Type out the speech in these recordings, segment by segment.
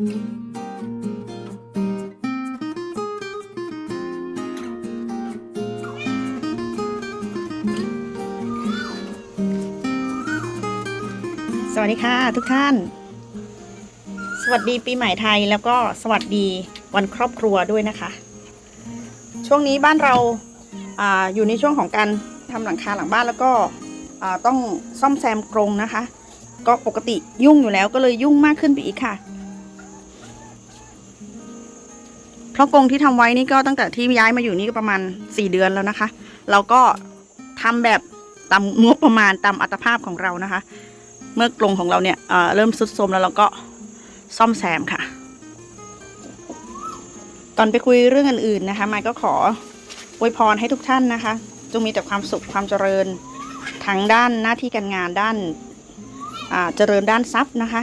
สวัสดีค่ะทุกท่าน สวัสดีปีใหม่ไทยแล้วก็สวัสดีวันครอบครัวด้วยนะคะ ช่วงนี้บ้านเราอาอยู่ในช่วงของการทำหลังคาหลังบ้านแล้วก็ต้องซ่อมแซมกรงนะคะ ก็ปกติยุ่งอยู่แล้วก็เลยยุ่งมากขึ้นไปอีกค่ะ ราะกรงที่ทำไว้นี่ก็ตั้งแต่ที่ย้ายมาอยู่นี่ก็ประมาณ 4 เดือนแล้วนะคะ เราก็ทำแบบตามงบประมาณตามอัตภาพของเรานะคะ เมื่อกรงของเราเนี่ยเเริ่มสุดโทรมแล้วเราก็ซ่อมแซมค่ะก่อนไปคุยเรื่องอื่นๆนะคะมายก็ขออวยพรให้ทุกท่านนะคะ จงมีแต่ความสุขความเจริญทั้งด้านหน้าที่การงานด้านเจริญด้านทรัพย์นะคะ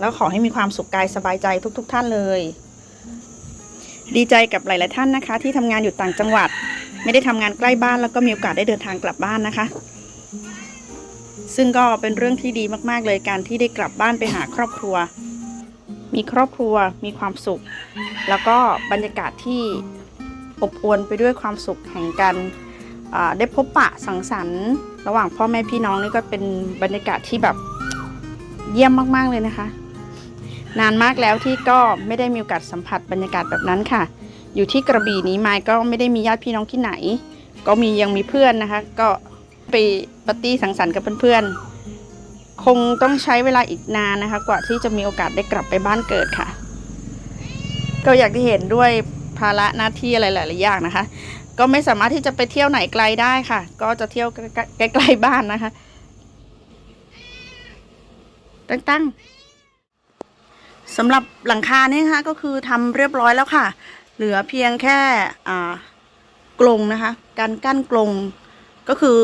แล้วขอให้มีความสุขกายสบายใจทุก ๆท่านเลย ดีใจกับหลาย ๆ ท่านนะคะ ที่ทำงานอยู่ต่างจังหวัด ไม่ได้ทำงานใกล้บ้านแล้วก็มีโอกาสได้เดินทางกลับบ้านนะคะ ซึ่งก็เป็นเรื่องที่ดีมากๆเลยการที่ได้กลับบ้านไปหาครอบครัว มีครอบครัวมีความสุข แล้วก็บรรยากาศที่อบอวลไปด้วยความสุขแห่งการได้พบปะสังสรรค์ ระหว่างพ่อแม่พี่น้องนี่ก็เป็นบรรยากาศที่แบบเยี่ยมมาก ๆ เลยนะคะ นานมากแล้วที่ก็ไม่ได้มีโอกาสสัมผัสบรรยากาศแบบนั้นค่ะ อยู่ที่กระบี่นี้ไม้ก็ไม่ได้มีญาติพี่น้องที่ไหน ก็มียังมีเพื่อนนะคะ ก็ไปปาร์ตี้สังสรรค์กับเพื่อนๆ คงต้องใช้เวลาอีกนานนะคะ กว่าที่จะมีโอกาสได้กลับไปบ้านเกิดค่ะ ก็อยากที่เห็นด้วยภาระหน้าที่อะไรหลายๆอย่างนะคะ ก็ไม่สามารถที่จะไปเที่ยวไหนไกลได้ค่ะ ก็จะเที่ยวใกล้ๆบ้านนะคะ ตั้งๆ สำหรับหลังคาเนี่ยนะคะก็คือทำเรียบร้อยแล้วค่ะ เหลือเพียงแค่กรงนะคะ การกั้นกรงก็คือ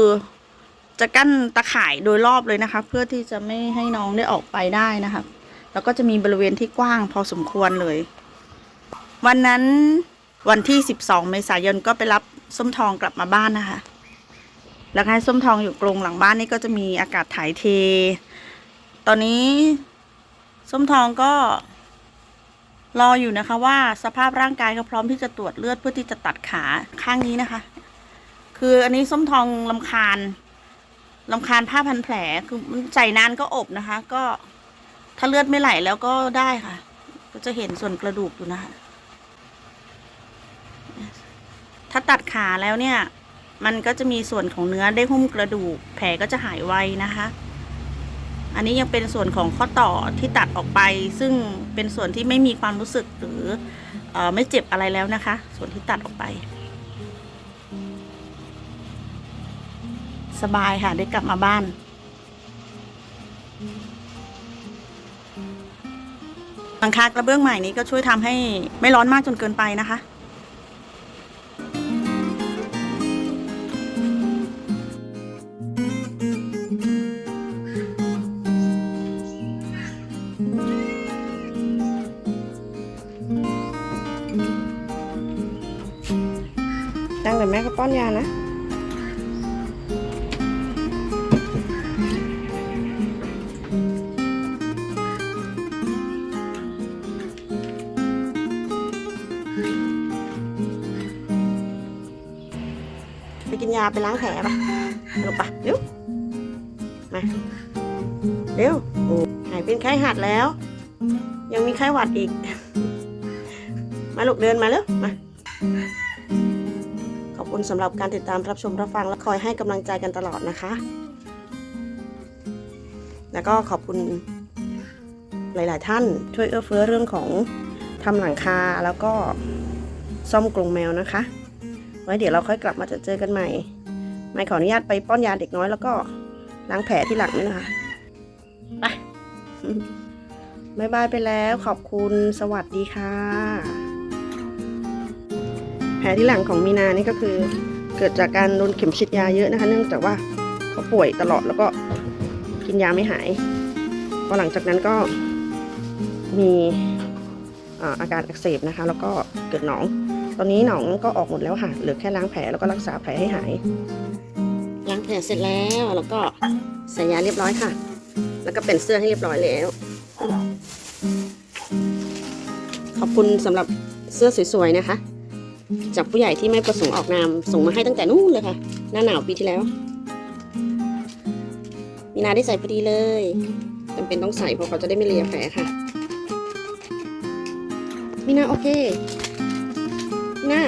จะกั้นตะข่ายโดยรอบเลยนะคะ เพื่อที่จะไม่ให้น้องได้ออกไปได้นะคะแล้วก็จะมีบริเวณที่กว้างพอสมควรเลย วันนั้นวันที่ 12 เมษายนก็ไปรับส้มทองกลับมาบ้านนะคะแล้วให้ส้มทองอยู่กรงหลังบ้านนี่ก็จะมีอากาศถ่ายเท ตอนนี้ ส้มทองก็รออยู่นะคะว่าสภาพร่างกายเขาพร้อมที่จะตรวจเลือดเพื่อที่จะตัดขาข้างนี้นะคะ คืออันนี้ส้มทองลำคาญลำคาญผ้าพันแผลคือมันใส่นานก็อบนะคะ ก็ถ้าเลือดไม่ไหลแล้วก็ได้ค่ะ ก็จะเห็นส่วนกระดูกอยู่นะคะ ถ้าตัดขาแล้วเนี่ย มันก็จะมีส่วนของเนื้อได้หุ้มกระดูก แผลก็จะหายไวนะคะ อันนี้ยังเป็นส่วนของข้อต่อที่ตัดออกไป ซึ่งเป็นส่วนที่ไม่มีความรู้สึกหรือเออไม่เจ็บอะไรแล้วนะคะ ส่วนที่ตัดออกไป สบายค่ะได้กลับมาบ้านหลังคากระเบื้องใหม่นี้ก็ช่วยทำให้ไม่ร้อนมากจนเกินไปนะคะ ตั้งแต่แม่ก็ป้อนยานะไปกินยาไปล้างแผลปะลูกปะเร็ว มา เร็ว โอ้หายเป็นไข้หัดแล้ว ยังมีไข้หวัดอีก มาลูกเดินมาเร็ว มา คุณสำหรับการติดตามรับชมรับฟังและคอยให้กำลังใจกันตลอดนะคะ แล้วก็ขอบคุณหลาย ๆ ท่านช่วยเอื้อเฟื้อเรื่องของทำหลังคาแล้วก็ซ่อมกรงแมวนะคะ ไว้เดี๋ยวเราค่อยกลับมาจะเจอกันใหม่ไม่ขออนุญาตไปป้อนยาเด็กน้อยแล้วก็ล้างแผลที่หลังนี่นะคะไปบายบายไปแล้วขอบคุณสวัสดีค่ะ ลที่หลังของมีนานี่ก็คือ เกิดจากการโดนเข็มฉีดยาเยอะนะคะ เนื่องจากว่าเขาป่วยตลอดแล้วก็กินยาไม่หายพอหลังจากนั้นก็มีอ่าอาการอักเสบนะคะ แล้วก็เกิดหนอง ตอนนี้หนองก็ออกหมดแล้วค่ะ เหลือแค่ล้างแผลแล้วก็รักษาแผลให้หาย ล้างแผลเสร็จแล้วแล้วก็ใส่ยาเรียบร้อยค่ะ แล้วก็เป็นเสื้อให้เรียบร้อยแล้ว ขอบคุณสำหรับเสื้อสวยๆนะคะ จากผู้ใหญ่ที่ไม่ประสงค์ออกนามส่งมาให้ตั้งแต่นู้นเลยค่ะ หน้าหนาวปีที่แล้ว มีนาได้ใส่พอดีเลยจำเป็นต้องใส่เพราะเขาจะได้ไม่เลียแผลค่ะ มีนาโอเค มีนา